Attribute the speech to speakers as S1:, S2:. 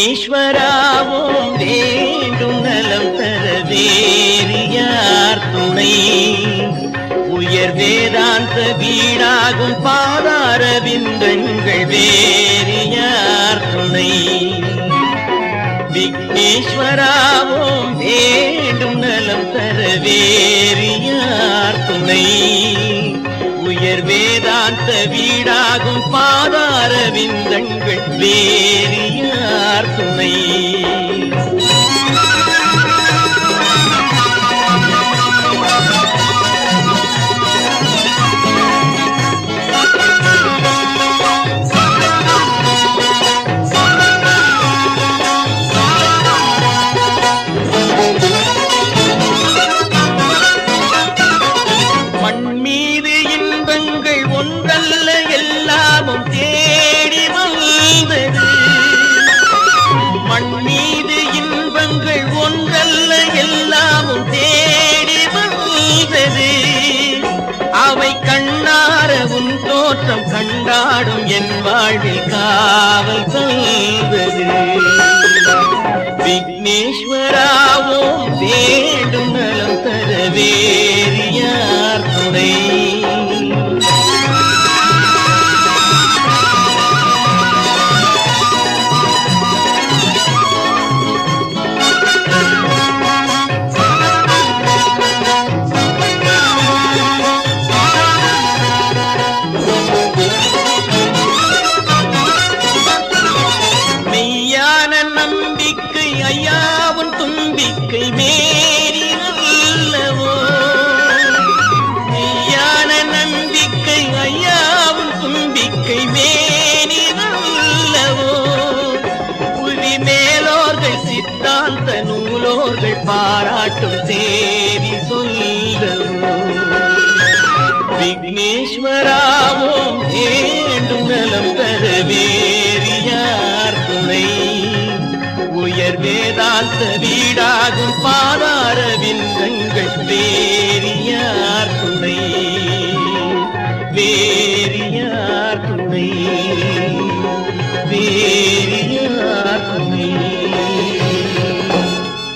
S1: ஈஸ்வராவும் வேண்டும் நலம் தர வேறியார் துணை. உயர் வேதாந்த வீடாகும் பாதார விந்தங்கள் வேறியார் துணை. விக்னேஸ்வராவும் வேண்டும் நலம் தர வேறியார் துணை. உயர் வேதாந்த வீடாகும் பாதார விந்தங்கள் வேறு துணை துன்பங்கள் ஒன்றல்ல எல்லாமும் தேடி வந்தது. அவை கண்ணார உன் தோற்றம் கண்டாடும் என் வாழ்வில் காவல் தந்தது. விக்னேஸ்வராவும் வேண்டும் நலம் தர வேறு யார் துணை? மேலோர்கள் சித்தாந்த நூலோர்கள் பாராட்டும் தேவி சொல்கவும் விக்னேஸ்வராவும் ஏண்டும் நலம் பெற வேறியார் துணை. உயர் வேதாந்த வீடாகும் பாதார விந்தங்கள் வேறியார் துணை. வேறியார் துணை. வேறு